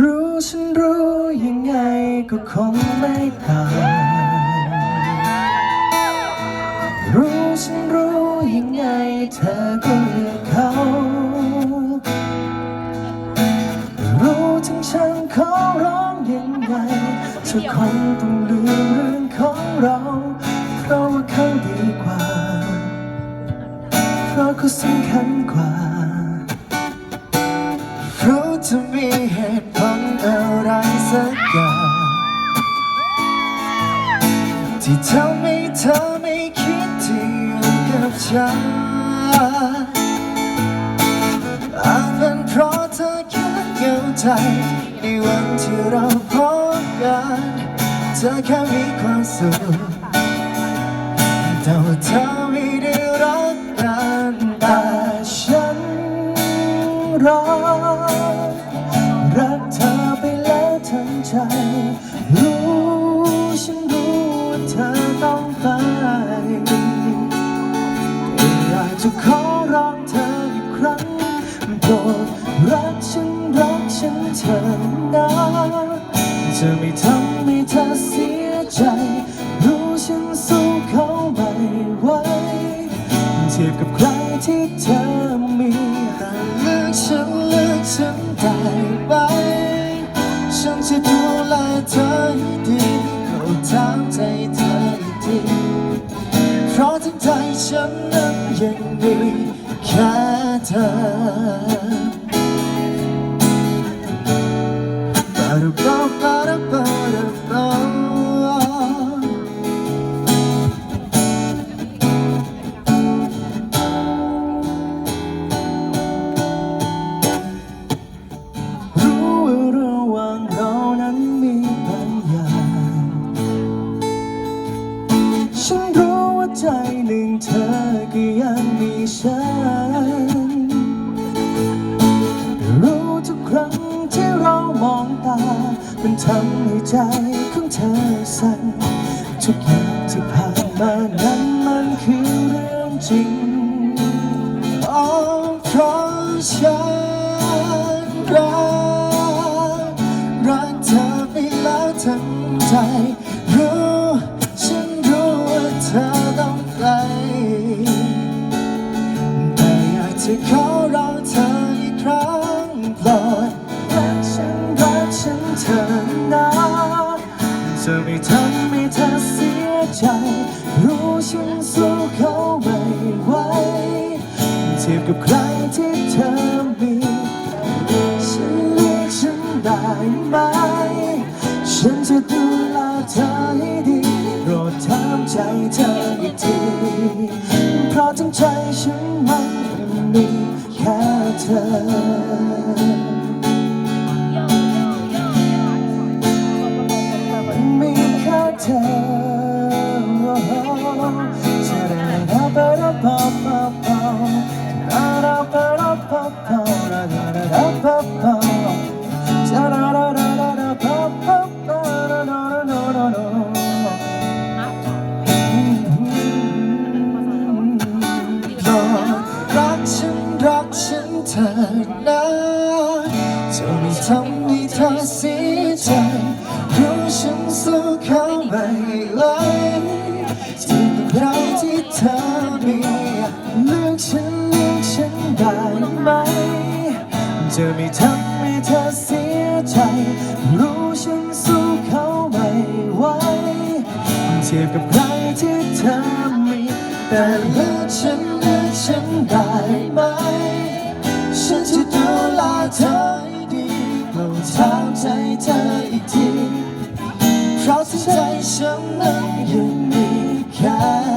รู้ฉันรู้ยังไงก็คงไม่ต่างรู้ฉันรู้ยังไงเธอก็เลือกเขารู้ถึงฉันขอร้องยังไงเธอคงต้องลืมเรื่องของเราเพราะว่าเขาดีกว่า เพราะเขาสำคัญกว่า ที่ทำให้เธอไม่คิดที่อยู่กับฉันอาจเป็นเพราะเธอแค่เหงาใจในวันที่เราพบกันเธอแค่มีความสุขแต่ว่าเธอไม่ได้รักกันแต่ฉันรักรักเธอไปแล้วทั้งใจ จะขอร้องเธออีกครั้งโปรดรักฉันรักฉันเธอนะจะไม่ทำให้เธอเสียใจ รู้ฉันสู้เขาไม่ไหวเทียบกับใครที่เธอมีแต่เลือกฉันเลือกฉันได้ไหมฉันจะดู ฉันรู้ว่าใจหนึ่งเธอก็ยังมีฉัน ทำให้ใจของเธอสั่นทุกอย่างที่ผ่านมานั้นมันคือเรื่องจริงอ๋อเพราะฉันรักรักเธอไปแล้วทั้งใจ เธอนะจะไม่ทำให้เธอเสียใจ รู้ฉันสู้เขาไม่ไหวเทียบกับใครที่เธอมี ฉันเลือกฉันได้ไหม ฉันจะดูแลเธอให้ดีโปรดถามใจเธออีกที เพราะทั้งใจฉันมันมีแค่เธอ ธอนะจะไม่ทำให้เธอเสียใจรู้ฉันสู้เขาไม่ไหวที่เป็นเราที่เธอมีเลือกฉันเลือกฉันได้ไหมจะไม่ทำให้เธอเสียใจรู้ฉันสู้เขาไม่ไหวเทียบกับใครที่เธอมีแต่เลือกฉันเลือกฉันได้ไหม ฉันจะดูแลเธอให้ดีโปรดถามใจเธออีกที เพราะที่ใจฉันนั้นยังมีแค่